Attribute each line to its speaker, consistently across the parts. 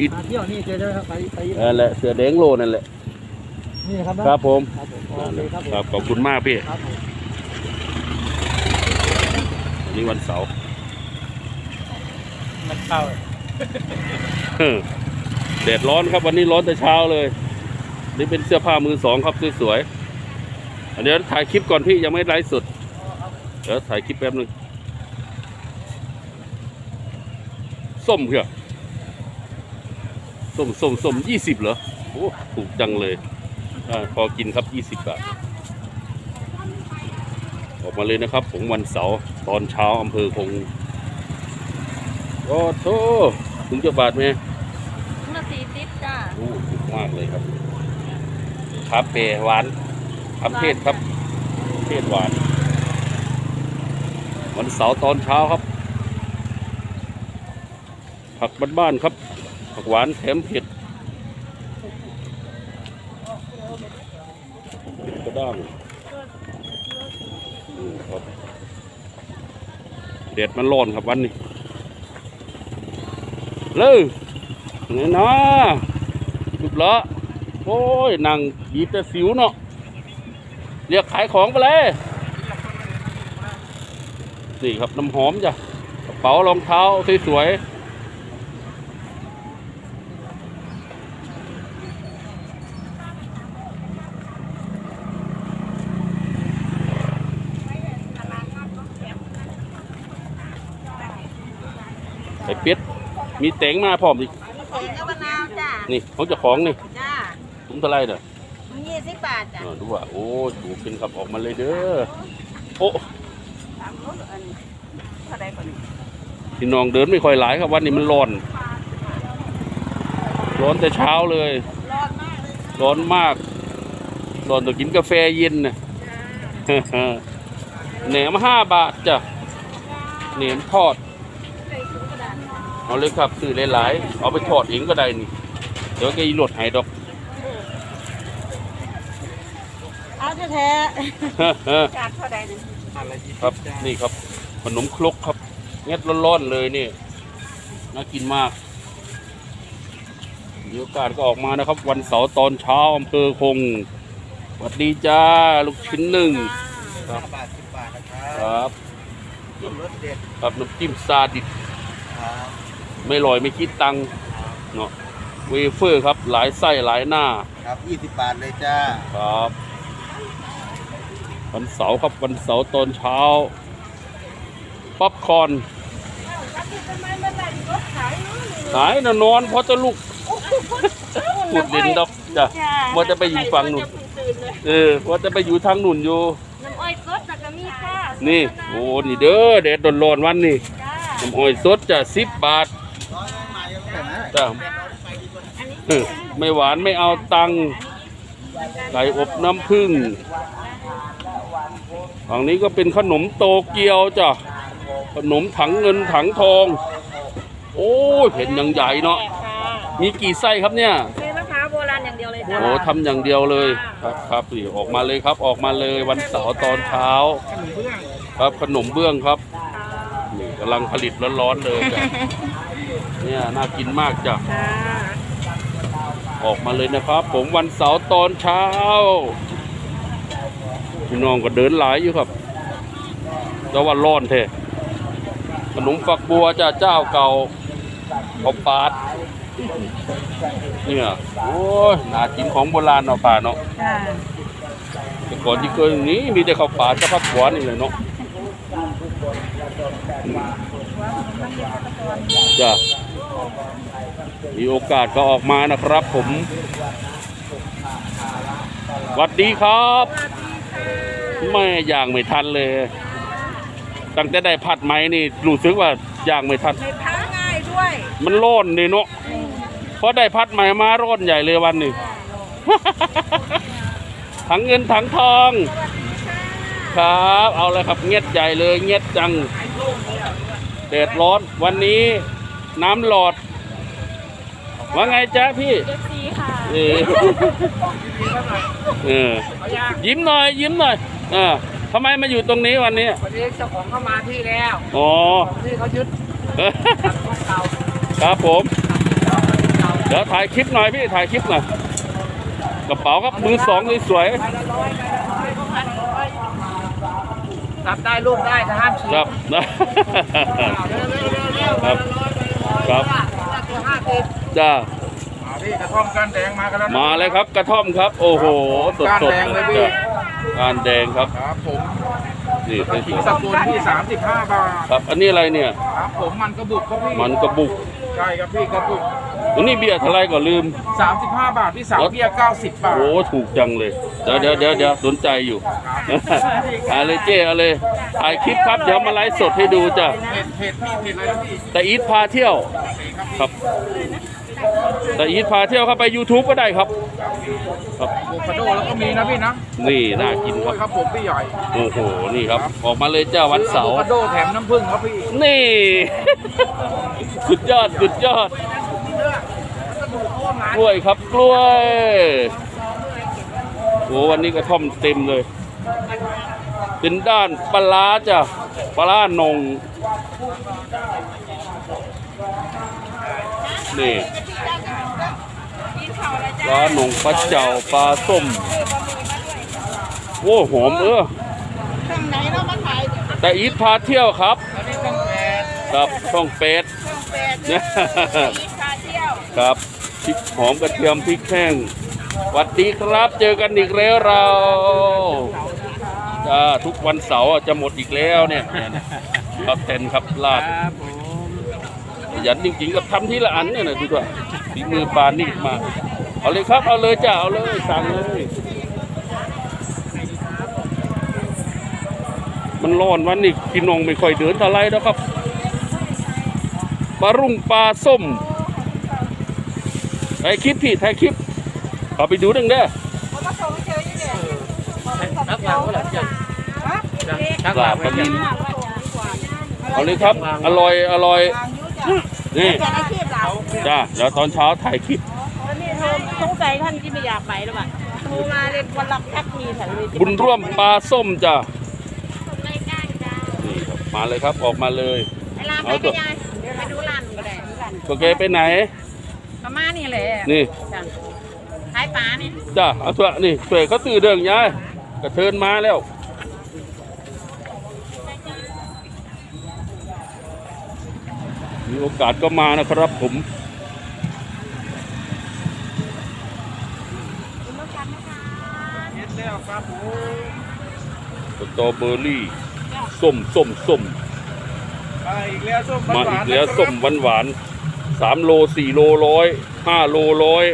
Speaker 1: อิด
Speaker 2: มาเที่ยวนี่เจอได้ไหมครับไปไป
Speaker 1: นั่นแหละเสือแดงโลนั่นแหละ
Speaker 2: นี่นะครับนะครับ
Speaker 1: ผม
Speaker 2: ครับผมโอเคครับผม
Speaker 1: ครับขอบคุณมากพี่
Speaker 2: ครับผม
Speaker 1: วันนี้วันเสาร์
Speaker 2: มันเข้า
Speaker 1: เฮ้อแดดร้อนครับวันนี้ร้อนแต่เช้าเลย นี่เป็นเสื้อผ้ามือสองครับสวยๆอันเดี๋ยวถ่ายคลิปก่อนพี่ยังไม่ไลฟ์สดเดี๋ยวถ่ายคลิปแป๊บนึงส้มเพื่อ ส้มส้มส้มยี่สิบเหรอโอ้ถูกจังเลยอาพอกินครับยี่สิบบาท ออกมาเลยนะครับผมวันเสาร์ตอนเช้าอำเภอคงโอ้โธ่ถึงจะบาทไหม
Speaker 3: มาสี่สิบจ้า
Speaker 1: โอ้ถูกมากเลยครับคาเฟ่หวานคำเทศครับเทศหวาน วันเสาร์ตอนเช้าครับผักบ้านๆครับ ผักหวานแถมเผ็ดกระด้างครับเด็ดมันร้อนครับวันนี้ เลยไงนะจุดละโอ้ยนั่งหยีบแต่สิวเนาะเรียกขายของไปเลยนี่ครับน้ำหอมจ้ะกระเป๋ารองเท้าสวยๆไอ้เป็ด มีแตงมาพร้อมดิ
Speaker 3: เองก็มะนาวจ้า
Speaker 1: นี่ของเจ้าของนี่
Speaker 3: จ้า
Speaker 1: ถุงเท่าไหรเด้อ
Speaker 3: ยี่สิบบาทจ้า
Speaker 1: เออดูว่าโอ้ยถูกขึ้นขับออกมาเลยเด้อโอ้
Speaker 3: สามรถอันเท่าไรก่อน
Speaker 1: พี่น้องเดินไม่ค่อยหลายครับวันนี้มันร้อน ร้อนแต่เช้าเลย
Speaker 3: ร้อนมากเลย
Speaker 1: ร้อนมากร้อนต้องกินกาแฟเย็นนะแหนมห้าบาทจ้ะแหนมทอด เอาเลยครับซื้อหลายๆ เอาไปทอดเองก็ได้นี่ เดี๋ยวแกอีโหลดให้ดอก
Speaker 3: เอาแท้ๆจานเท่าไรนึง
Speaker 1: ครับนี่ครับขนมครกครับเงียดร้อนๆเลยนี่น่ากินมากมีโอกาสก็ออกมานะครับ วันเสาร์ตอนเช้าอำเภอคงสวัสดีจ้าลูกชิ้นหนึ่งครับ
Speaker 2: บาทสิบบาทนะค
Speaker 1: ครับรับ
Speaker 2: จิ้มรสเด็ด
Speaker 1: ครับน้ำจิ้มซาดิส
Speaker 2: ครับ
Speaker 1: ไม่ลอยไม่คิดตังค์เนาะเวเฟอร์ครับหลายไส้หลายหน้า
Speaker 2: ครับยี่สิบบาทเลยจ้า
Speaker 1: ครับวันเสาร์ครับวันเสาร์ตอนเช้าป๊อปคอร์นหายนะนอนเพราะจะลุกขุดดินดอกจ้ะว่าจะไปอยู่ฝั่งนู่นเออว่าจะไปอยู่ทางนู่นอยู่
Speaker 3: น้ำอ้อยสดจากกะมีค่ะ
Speaker 1: นี่โอ้นี่เด้อเด็ดร้อนๆวันนี่
Speaker 3: จ้า
Speaker 1: น้ำอ้อยสดจะสิบบาท จ้ะเออไม่หวานไม่เอาตังค์ไก่อบน้ำผึ้งฝั่งนี้ก็เป็นขนมโตเกียวจ้ะขนมถังเงินถังทอง โอ้ยเห็นอย่างใหญ่เนาะมีกี่ไส้ครับเนี่ย
Speaker 3: เป็นมะพร้าวโบราณอย่างเดียวเลยจ้า
Speaker 1: โอ้ทำอย่างเดียวเลยครับครับนี่ออกมาเลยครับออกมาเลยวันเสาร์ตอนเช้า ครับขนมเบื้องครับนี่กำลังผลิตร้อนๆเลยจ้ะ เนี่ยน่ากินมากจ้ะ
Speaker 3: จ้า
Speaker 1: ออกมาเลยนะครับ ผมวันเสาร์ตอนเช้าพี่น้องก็เดินหลายอยู่ครับแต่ว่าร้อนแท้ขนมฝักบัวจ้าเจ้าเก่าเอาปาดเนี่ยโอ้ยน่ากินของโบราณเนาะป่าเนาะ
Speaker 3: จ้า
Speaker 1: แต่ก่อนที่เคยอย่างนี้มีแต่ข้าวปาดกับผักหวานนี่เลยเนาะจ้ะ มีโอกาสก็ออกมานะครับผมสวัสดีครับไม่ย่างไม่ทันเลย ตั้งแต่ได้ผัดไหมนี่รู้สึกว่าย่างไม่ทัน
Speaker 3: ในท้าง่ายด้วย
Speaker 1: มันร้อนเลยเนาะเพราะได้พัดใหม่มาร้อนใหญ่เลยวันนี้ถังเงินถังทอง ครับ เอาเลยครับเงียดใหญ่เลยเงียดจังเดดร้อนวันนี้ น้ำหลอด ว่าไงจ๊ะพี่
Speaker 3: เอฟซีค่ะ
Speaker 1: เออเออยิ้มหน่อย ยิ้มหน่อยเออทำไมมาอยู่ตรงนี้วันนี้
Speaker 2: วันนี้เจ้าของเข้ามาที่แล้ว
Speaker 1: อ๋อ
Speaker 2: ที่เขายึด
Speaker 1: เออ
Speaker 2: ของเก่า
Speaker 1: ครับผม
Speaker 2: เก่า
Speaker 1: เดี๋ยวถ่ายคลิปหน่อยพี่ถ่ายคลิปหน่อยกระเป๋าครับมือสองสวย
Speaker 2: รับได้รูปได้ถ้าห้ามฉี
Speaker 1: ๆครับนะครับครับ
Speaker 2: ตัวห้าสิบ
Speaker 1: จ้า
Speaker 2: พี่กระท่อมก้านแดงมากันแล้ว
Speaker 1: มาเลยครับกระท่อมครับ โอ้โหสด
Speaker 2: ก้าน
Speaker 1: สด
Speaker 2: แดงเลยพี่
Speaker 1: ก้านแดงครับ
Speaker 2: ครับผม
Speaker 1: นี่ส
Speaker 2: ขิง
Speaker 1: วย
Speaker 2: สกุลพี่สามสิบห้าบาท
Speaker 1: ๆครับ อันนี้อะไรเนี่ย
Speaker 2: ครับผมมันกระบุกครับพี่
Speaker 1: มันกระบุก
Speaker 2: ใช่ครับพี่กระบุก
Speaker 1: อันนี้เบียร์เท่าไรก็ลืม
Speaker 2: สามสิบห้าบาทพี่สาวเบี้ยเก้าสิบบาท
Speaker 1: โอ้ถูกจังเลย เดี๋ยวเดี๋ยวเดี๋ยวเดี๋ยวสนใจอยู่ เอาเลยเจ้เอาเลยถ่ายคลิปครับ เดี๋ยวมาไลฟ์สดให้ดูจ้ะ
Speaker 2: เพจเพจพี่เพจอะไรนะพี่
Speaker 1: แต่อีทพาเที่ยว ครับ แต่อีทพาเที่ยวเข้าไป YouTube ก็ได้ครับครับ
Speaker 2: โบคาโดแล้วก็มีนะพี่นะ
Speaker 1: นี่น่ากินค
Speaker 2: โอ้
Speaker 1: รับ
Speaker 2: ครับผมพี่ใหญ่
Speaker 1: โอ้โหนี่ครับ ออกมาเลยจ้าวันเสาร์
Speaker 2: โบคาโดแถมน้ำผึ้งครับพี่
Speaker 1: นี่ สุดยอดสุดยอด กล้วยครับกล้วยโอ้วันนี้กระท่อมเต็มเลย เป็นด้านปลาร้าจ้ะปลาร้านง นี่ปลาหนงปลาเจ้าปลาส้มโอ้หอมเออ
Speaker 3: ทางไหนเรามาถ่าย
Speaker 1: แต่อีทพาเที่ยวครับ
Speaker 2: อันนี้ต้องแพง
Speaker 1: ครับช่องเฟส
Speaker 3: ช่องแปด
Speaker 1: เนี่ย
Speaker 3: อีพาเที่ยว
Speaker 1: ครับพริกหอมกระเทียมพริกแห้งหวัดดีครับ เจอกันอีกแล้วเราจ้าทุกวันเสาร์อะจะหมดอีกแล้วเนี่ยเนี่ยเนี่ยครับเต็นครับลาด
Speaker 2: ครับผม
Speaker 1: ข ยันจริงๆกับทำทีละอันเนี่ยนะดูด้วยฝีมือปานนี่มากเอาเลยครับ เอาเลยจ้าเอาเลยสั่งเลย มันร้อนวันนี้พี่น้องไม่ค่อยเดินเท่าไรแล้วครับปลารุ่งปลาส้มถ่ายคลิปพี่ถ่ายคลิปเอาไปดูดึงเด้อ
Speaker 3: มันก็ส่งเจออยู่เนี่ย
Speaker 2: นักลาวก็หลังใจ
Speaker 3: ฮะ
Speaker 2: นัก
Speaker 1: ลา
Speaker 2: ลา
Speaker 1: บ
Speaker 2: ว
Speaker 1: ปลานิน
Speaker 3: วางไว้ก่อนดีกว่า
Speaker 1: เอาเลยครับ อร่อย อร่อย วา
Speaker 3: งยุ่จ้ะ
Speaker 1: นี่
Speaker 3: แต่อาชีพเรา
Speaker 1: จ้าเดี๋ยวตอนเช้าถ่ายคลิป
Speaker 3: แล้วนี่เธอสงสัยท่านที่ไม่อยากไปหรือเปล่าโทรมาเลยวันละแพ็คมีแถวนี้
Speaker 1: บุญร่วมปลาส้มจ้า
Speaker 3: ไม่ได้จ้า
Speaker 1: นี่ครับมาเลยครับออกมาเลย
Speaker 3: เวลาไปไม่ได้ไปดูร้านก็ได้ร้าน
Speaker 1: โอเคไปไหน
Speaker 3: ประมาณนี้แหละ
Speaker 1: นี่
Speaker 3: จ้ะขายปลานี่
Speaker 1: จ้าเอาเถอะนี่สวยเขาตื่นเรื่องยายกระเทินมาแล้ว มีโอกาสก็มานะครับผม
Speaker 2: เฮ็ดแล้วครับผม
Speaker 1: สตรอเบอรี่ส้มส้มส้ม
Speaker 2: มาอีกแล้วส้ม
Speaker 1: มา
Speaker 2: หว
Speaker 1: อี
Speaker 2: น
Speaker 1: ก
Speaker 2: ๆ
Speaker 1: แล้ว
Speaker 2: นะครับ
Speaker 1: ส้มหวานหวานสามโลสี่โลร้อยห้าโลร้อย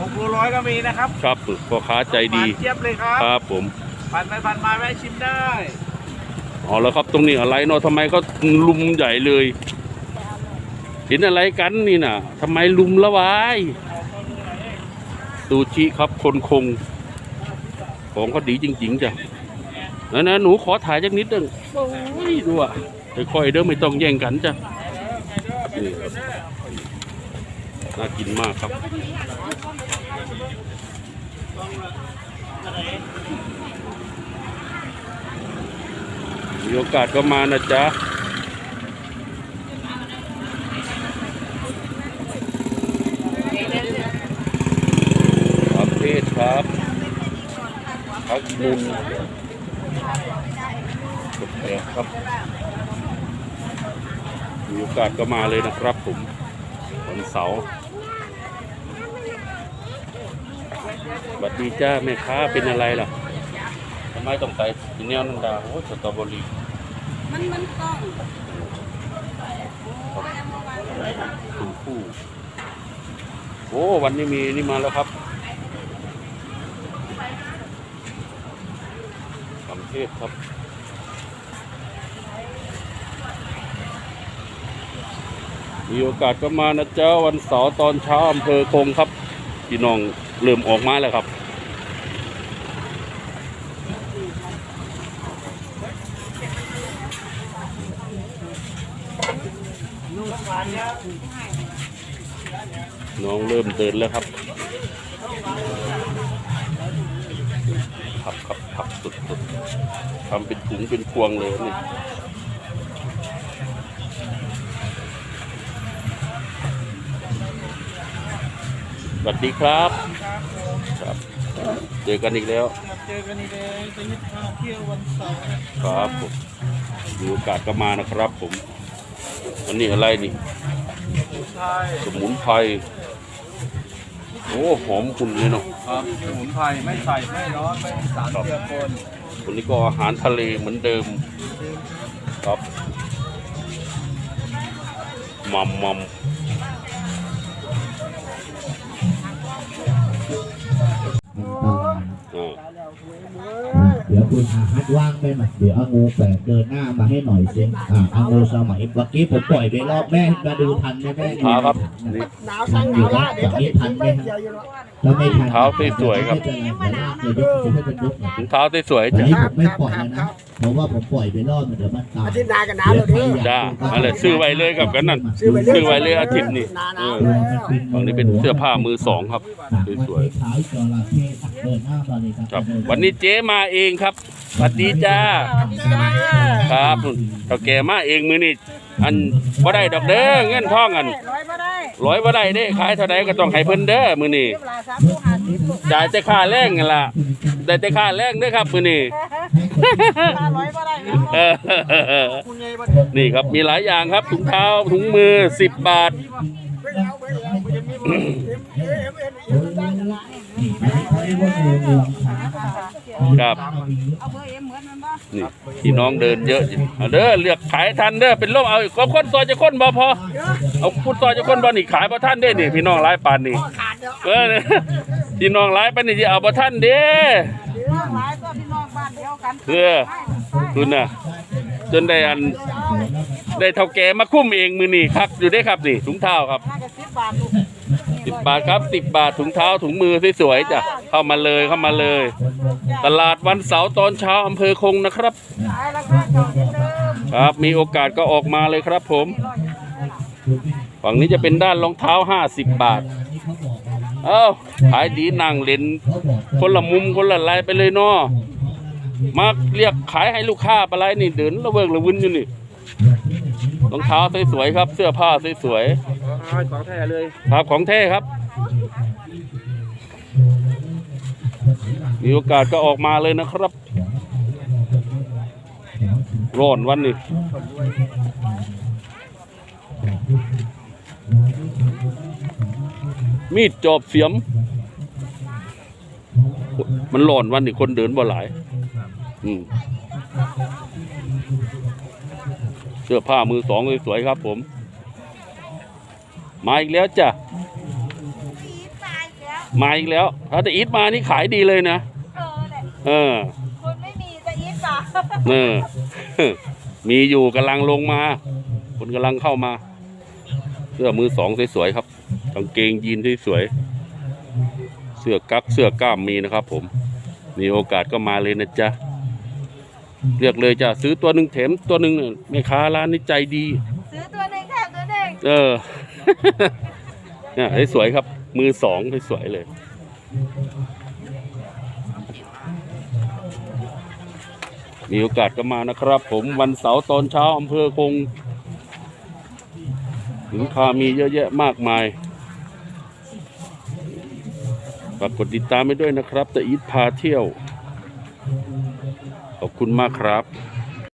Speaker 2: หกโลร้อยก็มีนะครับ
Speaker 1: ครับพ่อค้าใจดี
Speaker 2: หวานเจี๊ยบเลยครับ
Speaker 1: ครับผม
Speaker 2: ผ่านไปผ่านมาแวะชิมได้
Speaker 1: เอาแล้วครับตรงนี้อะไรเนาะทำไมก็ลุมใหญ่เลย เห็นอะไรกันนี่น่ะทำไมลุมละวายซูชิครับคนคง ของเขาดีจริงๆจ้ะนะนะหนูขอถ่ายจักนิดนึงโอ้ยดูอะค่อยๆเด้อไม่ต้องแย่งกันจ้ะนี่ครับน่ากินมากครับมีโอกาสก็มานะจ๊ะประเภทครับ พักมุนกาแฟครับ มีโอกาสก็มาเลยนะครับผมวันเสาร์สวัสดีจ้าแม่ค้าเป็นอะไรล่ะทำไมต้องใส่สีเนียวนันดาโอ้สตรอเบอรี่
Speaker 3: มันมันต้อง
Speaker 1: คุณผู้โอ้วันนี้มีนี่มาแล้วครับสำ เทศครับมีโอกาสก็มานะเจ้าวันเสาร์ตอนเช้าอำเภอคงครับพี่น้องเริ่มออกมาแล้วครับน้องเริ่มเดินแล้วครับขับขับขับ สุดสุดทำเป็นถุงเป็นพวงเลยนี่สวัสดีครับครับ เจอกันอีกแล้ว
Speaker 2: มาเจอกันอีกเลยจะยึดพาเที่ยววันเสาร์นะครับ
Speaker 1: ผมมีโอกาสก็มานะครับผม อันนี้อะไรนี่
Speaker 2: ใช่
Speaker 1: สมุนไพร โอ้หอมคุณเลยเนาะ
Speaker 2: ครับสมุนไพรไม่ใส่ไม่ร้อนไม่มีสารเจือปน
Speaker 1: วันนี้ก็อาหารทะเลเหมือนเดิมครับมัมมัม
Speaker 4: คุณอาฮัดว่างไปหน่อยเดี๋ยวอางูแปลกเดินหน้ามาให้หน่อยสิอ่าอางูสมัยเมื่อกี้ผมปล่อยไปรอบแม่มาดูทันไหมแม่
Speaker 1: เท้าครับ
Speaker 5: หนาวสั่งหนาวละเดี๋ยวเขาจะกินไม่เดียวอยู่หรอก
Speaker 4: ถ้าไม่ทัน
Speaker 1: เท้าสวยๆครับ
Speaker 4: ไม่เป็นไรเดี๋ยวลากเลยยกจะให้เป็นยกหน่อย
Speaker 1: ถุงเท้าสวยๆ
Speaker 4: แต่
Speaker 1: จ้ะ
Speaker 4: นี่ผมไม่ปล่อยแล้วนะเพราะว่าผมปล่อยไปรอบมันเดี๋ยวมันตาย
Speaker 5: อาทิตย์หน้ากันหนาวเลยเด้อ
Speaker 1: จ้านั่นแหละซื้อไว้เลยกับกันนั่น
Speaker 5: ซื้อไปเลย
Speaker 1: ซื้อไว้เลยอาทิตย์นี่
Speaker 5: หนาห
Speaker 1: เอ
Speaker 5: นาว
Speaker 1: อ
Speaker 5: แล้ว
Speaker 1: ฝั่งนี้เป็นเสื้อผ้ามือสองครับ สวย
Speaker 4: ขาวจระเข้เดินหน้ามาเลยครับ
Speaker 1: ๆครับวันนี้เจ๊มาเองครับสวัสดีจ้า ครับเท่าแก่มาเองมือนี่ อันบ่ได้ดอกเด้อเงินทองอัน
Speaker 3: ร้อยมาได้
Speaker 1: ร้อยบ่ได้เด้ขายเท่าใดก็ต้องให้เพิ่นเด้อมื้อนี้
Speaker 3: เวลาสามโมงห้าสิบลูก
Speaker 1: จ่ายแต่ค่าแรงนั่นล่ะได้แต่ค่าแรงเด้อครับมื้อนี้
Speaker 3: ห้าร้อยมาได้นะ
Speaker 1: เออนี่ครับมีหลายอย่างครับถุงเท้าถุงมือ 10 บาท
Speaker 4: นี่เขาเรียกว่างูงวงช้าง
Speaker 1: ครับ
Speaker 3: เอาเบอร์เอ็มเหมือนมันป่ะ
Speaker 1: นี่พี่น้องเดินเยอะอยู่เอาเด้อเลือกขายทันเด้อเป็นร่มเอาอีกก็คนซอยจะคนบ่พอเอาคุณซอยจะคนบ่นี่ขายบ่ทันเด้นี่พี่น้องหลายปานนี่
Speaker 5: ขาดเดี๋ยว
Speaker 1: เออเนี่ยพี่น้องหลายปานนี่สิเอาบ่ทันเด้
Speaker 3: เดี๋ยวหลายตัวพี่น้องบ้านเดียวกัน
Speaker 1: เพื่อคุณน่ะจนได้อันได้เท่าแก่มาคุ้มเองมือนี่ครับอยู่ได้ครับนี่ถุงเท้าครับ
Speaker 3: น่าจะ สิบบาท
Speaker 1: ครับสิบบาทถุงเท้าถุงมือสวยๆจ้ะเข้ามาเลยเข้ามาเลย ตลาดวันเสาร์ตอนเช้าอำเภอคงนะครับ
Speaker 3: ค
Speaker 1: รับมีโอกาสก็ออกมาเลยครับ ผมฝั่งนี้จะเป็นด้านรองเท้าห้าสิบบาท เอ้าขายดีนั่งเล่นคนละมุมคนละลายไปเลยเนาะมาเรียกขายให้ลูกค้าไปไรนี่เดินระเบิงระวินอยู่นี่รองเท้าสวยๆครับ เสื้อผ้าสวยๆ
Speaker 2: ของแท้เลย
Speaker 1: ครับของแท้ครับ มีโอกาสก็ออกมาเลยนะครับ ร้อนวันนี้มีดจอบเสียม มันร้อนวันนี้คนเดินบ่หลาย อืมเสื้อผ้ามือสองสวยๆครับผม มาอีกแล้วจ้ะมาอีกแล้ว ถ้าจะอีทมานี่ขายดีเลยนะ
Speaker 3: เออเนี่ย
Speaker 1: เออ
Speaker 3: คนไม่มีจะอีทป่ะ
Speaker 1: เออมีอยู่กำลังลงมาคนกำลังเข้ามา เสื้อมือสองสวยๆครับกางเกงยีนสวยๆเสื้อกั๊กเสื้อกล้ามมีนะครับ ผม มีโอกาสก็มาเลยนะจ๊ะเลือกเลยจ้ะซื้อตัวหนึ่งแถมตัวหนึ่งเนี่ยแม่ค้าร้านนี้ใจดี
Speaker 3: ซื้อตัวหนึ่งแถมตัวหนึ่ง
Speaker 1: เออ เนี่ยสวยครับ มือสองสวยเลย มีโอกาสก็มานะครับ ผมวันเสาร์ตอนเช้าอำเภอคงสินค้ามีเยอะแยะมากมายฝากกดติดตามไปด้วยนะครับแต่อีทพาเที่ยว ขอบคุณมากครับ